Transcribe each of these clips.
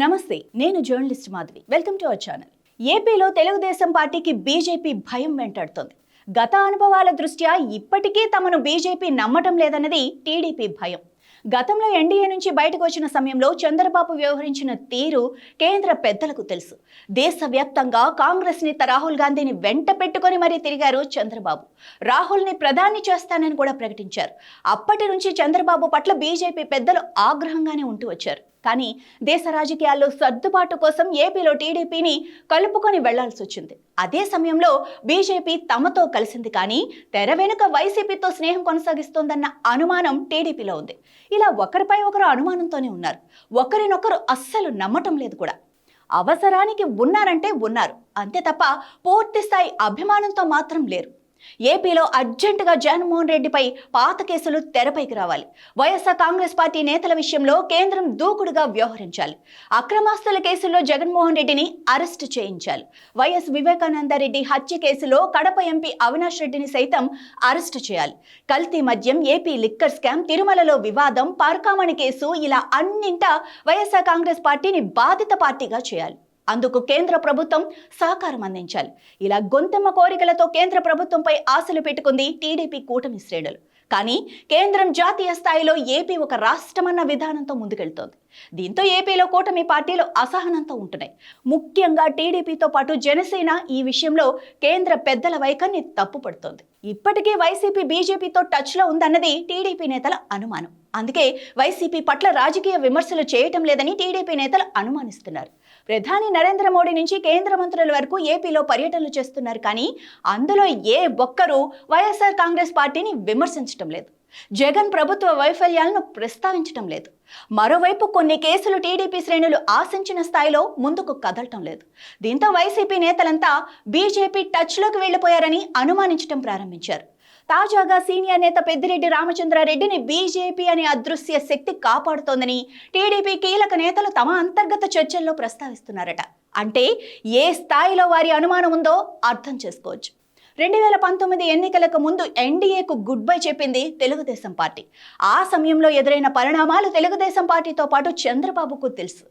నమస్తే నేను journalist Madhavi. Welcome to our channel. ఏపీలో తెలుగుదేశం పార్టీకి బీజేపీ భయం వెంటాడుతోంది. గత అనుభవాల దృష్ట్యా ఇప్పటికీ తమను బీజేపీ నమ్మటం లేదన్నది టీడీపీ భయం. గతంలో ఎన్డీఏ నుంచి బయటకు వచ్చిన సమయంలో చంద్రబాబు వ్యవహరించిన తీరు కేంద్ర పెద్దలకు తెలుసు. దేశవ్యాప్తంగా కాంగ్రెస్ నేత రాహుల్ గాంధీని వెంట పెట్టుకొని మరీ తిరిగారు చంద్రబాబు. రాహుల్ని ప్రధాని చేస్తానని కూడా ప్రకటించారు. అప్పటి నుంచి చంద్రబాబు పట్ల బీజేపీ పెద్దలు ఆగ్రహంగానే ఉంటూ వచ్చారు. కానీ దేశ రాజకీయాల్లో సర్దుబాటు కోసం ఏపీలో టీడీపీని కలుపుకొని వెళ్ళాల్సి వచ్చింది. అదే సమయంలో బీజేపీ తమతో కలిసింది కానీ తెర వెనుక వైసీపీతో స్నేహం కొనసాగిస్తోందన్న అనుమానం టీడీపీలో ఉంది. ఇలా ఒకరిపై ఒకరు అనుమానంతోనే ఉన్నారు. ఒకరినొకరు అస్సలు నమ్మటం లేదు కూడా. అవసరానికి ఉన్నారంటే ఉన్నారు. అంతే తప్ప పూర్తి స్థాయి అభిమానంతో మాత్రం లేరు. ఏపీలో అర్జెంటుగా జగన్మోహన్ రెడ్డిపై పాత కేసులు తెరపైకి రావాలి. వైఎస్ఆర్ కాంగ్రెస్ పార్టీ నేతల విషయంలో కేంద్రం దూకుడుగా వ్యవహరించాలి. అక్రమాస్తుల కేసుల్లో జగన్మోహన్ రెడ్డిని అరెస్టు చేయించాలి. వైఎస్ వివేకానందరెడ్డి హత్య కేసులో కడప ఎంపీ అవినాష్ రెడ్డిని సైతం అరెస్టు చేయాలి. కల్తీ మద్యం ఏపీ లిక్కర్ స్కామ్ తిరుమలలో వివాదం పార్కామణి కేసు ఇలా అన్నింటా వైఎస్ఆర్ కాంగ్రెస్ పార్టీని బాధిత పార్టీగా చేయాలి. అందుకు కేంద్ర ప్రభుత్వం సహకారం అందించాలి. ఇలా గొంతెమ్మ కోరికలతో కేంద్ర ప్రభుత్వంపై ఆశలు పెట్టుకుంది టీడీపీ కూటమి శ్రేణులు. కానీ కేంద్రం జాతీయ స్థాయిలో ఏపీ ఒక రాష్ట్రమన్న విధానంతో ముందుకెళ్తోంది. దీంతో ఏపీలో కూటమి పార్టీలు అసహనంతో ఉంటున్నాయి. ముఖ్యంగా టీడీపీతో పాటు జనసేన ఈ విషయంలో కేంద్ర పెద్దల వైఖరిని తప్పుపడుతోంది. ఇప్పటికీ వైసీపీ బీజేపీతో టచ్లో ఉందన్నది టీడీపీ నేతల అనుమానం. అందుకే వైసీపీ పట్ల రాజకీయ విమర్శలు చేయటం లేదని టీడీపీ నేతలు అనుమానిస్తున్నారు. ప్రధాని నరేంద్ర మోడీ నుంచి కేంద్ర మంత్రుల వరకు ఏపీలో పర్యటనలు చేస్తున్నారు కానీ అందులో ఏ ఒక్కరూ వైఎస్ఆర్ కాంగ్రెస్ పార్టీని విమర్శించటం లేదు. జగన్ ప్రభుత్వ వైఫల్యాలను ప్రస్తావించటం లేదు. మరోవైపు కొన్ని కేసులు టీడీపీ శ్రేణులు ఆశించిన స్థాయిలో ముందుకు కదలటం లేదు. దీంతో వైసీపీ నేతలంతా బీజేపీ టచ్లోకి వెళ్ళిపోయారని అనుమానించటం ప్రారంభించారు. తాజాగా సీనియర్ నేత పెద్దిరెడ్డి రామచంద్రారెడ్డిని బీజేపీ అనే అదృశ్య శక్తి కాపాడుతోందని టీడీపీ కీలక నేతలు తమ అంతర్గత చర్చల్లో ప్రస్తావిస్తున్నారట. అంటే ఏ స్థాయిలో వారి అనుమానం ఉందో అర్థం చేసుకోవచ్చు. రెండు వేల పంతొమ్మిది ఎన్నికలకు ముందు ఎన్డీఏకు గుడ్ బై చెప్పింది తెలుగుదేశం పార్టీ. ఆ సమయంలో ఎదురైన పరిణామాలు తెలుగుదేశం పార్టీతో పాటు చంద్రబాబుకు తెలుసు.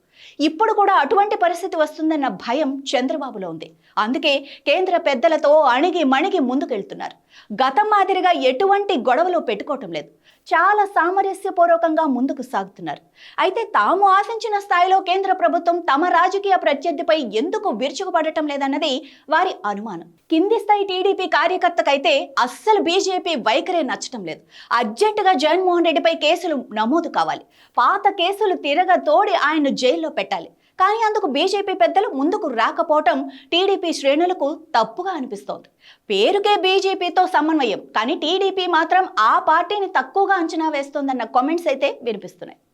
ఇప్పుడు కూడా అటువంటి పరిస్థితి వస్తుందన్న భయం చంద్రబాబులో ఉంది. అందుకే కేంద్ర పెద్దలతో అణిగి మణిగి ముందుకెళ్తున్నారు. గతం మాదిరిగా ఎటువంటి గొడవలు పెట్టుకోవటం లేదు. చాలా సామరస్యపూర్వకంగా ముందుకు సాగుతున్నారు. అయితే తాము ఆశించిన స్థాయిలో కేంద్ర ప్రభుత్వం తమ రాజకీయ ప్రత్యర్థిపై ఎందుకు విరుచుకుపడటం లేదన్నది వారి అనుమానం. కింది స్థాయి టీడీపీ కార్యకర్తకైతే అస్సలు బీజేపీ వైఖరే నచ్చటం లేదు. అర్జెంటుగా జగన్మోహన్ రెడ్డిపై కేసులు నమోదు కావాలి. పాత కేసులు తిరగ తోడి ఆయన జైల్లో పెట్టాలి. కానీ అందుకు బీజేపీ పెద్దలు ముందుకు రాకపోవటం టీడీపీ శ్రేణులకు తప్పుగా అనిపిస్తోంది. పేరుకే బీజేపీతో సమన్వయం కానీ టీడీపీ మాత్రం ఆ పార్టీని తక్కువగా అంచనా వేస్తోందన్న కామెంట్స్ అయితే వినిపిస్తున్నాయి.